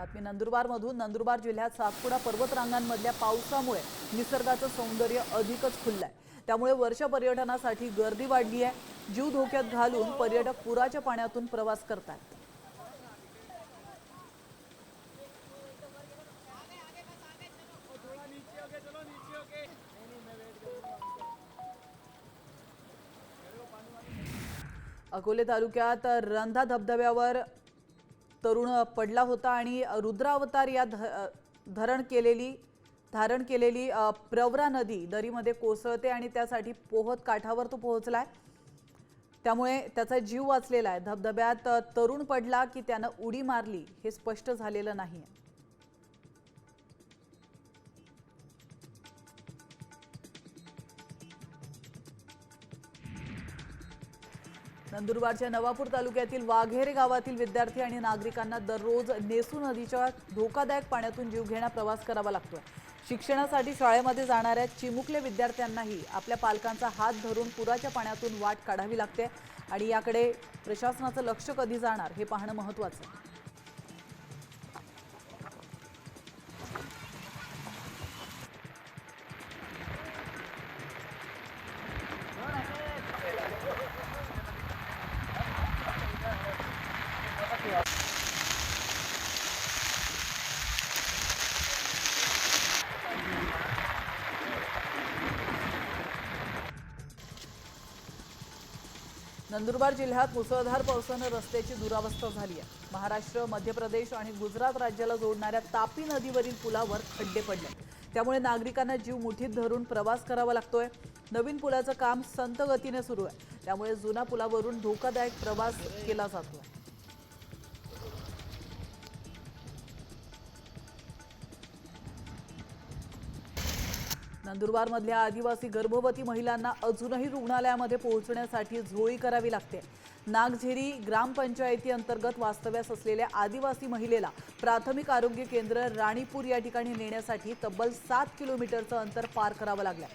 बातमी नंदुरबारमधून. नंदुरबार जिल्ह्यात सातपुडा पर्वतरांगांमधल्या पावसामुळे निसर्गाचं सौंदर्य अधिकच खुललंय. त्यामुळे वर्ष पर्यटनासाठी गर्दी वाढली आहे जीव धोक्यात घालून पर्यटक पुराच्या पाण्यातून प्रवास करतात अकोले तालुक्यात रंधा धबधब्यावर तरुण पडला होता आणि रुद्रावतार या ध धरण केलेली धारण केलेली प्रवरा नदी दरीमध्ये कोसळते आणि त्यासाठी पोहत काठावर तो पोहोचलाय. त्यामुळे त्याचा जीव वाचलेला आहे. धबधब्यात तरुण पडला की त्यानं उडी मारली हे स्पष्ट झालेलं नाही आहे नंदुरबारच्या नवापूर तालुक्यातील वाघेरे गावातील विद्यार्थी आणि नागरिकांना दररोज नेसू नदीच्या धोकादायक पाण्यातून जीवघेणा प्रवास करावा लागतोय. शिक्षणासाठी शाळेमध्ये जाणाऱ्या चिमुकल्या विद्यार्थ्यांनाही आपल्या पालकांचा हात धरून पुराच्या पाण्यातून वाट काढावी लागते आणि याकडे प्रशासनाचं लक्ष कधी जाणार हे पाहणं महत्त्वाचं आहे. नंदुरबार जिल्ह्यात मुसळधार पावसानं रस्त्याची दुरावस्था झाली आहे. महाराष्ट्र मध्य प्रदेश आणि गुजरात राज्याला जोडणाऱ्या तापी नदीवरील पुलावर खड्डे पडले. त्यामुळे नागरिकांना जीव मुठीत धरून प्रवास करावा लागतोय. नवीन पुलाचं काम संत गतीने सुरू आहे. त्यामुळे जुना पुलावरून धोकादायक प्रवास केला जातोय. नंदुरबारमधल्या आदिवासी गर्भवती महिलांना अजूनही रुग्णालयामध्ये पोहोचण्यासाठी झोळी करावी लागते. नागझेरी ग्रामपंचायती अंतर्गत वास्तव्यास असलेल्या आदिवासी महिलेला प्राथमिक आरोग्य केंद्र राणीपूर या ठिकाणी नेण्यासाठी तब्बल सात किलोमीटरचं अंतर पार करावं लागलं.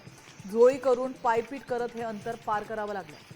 झोळी करून पायपीट करत हे अंतर पार करावं लागलं.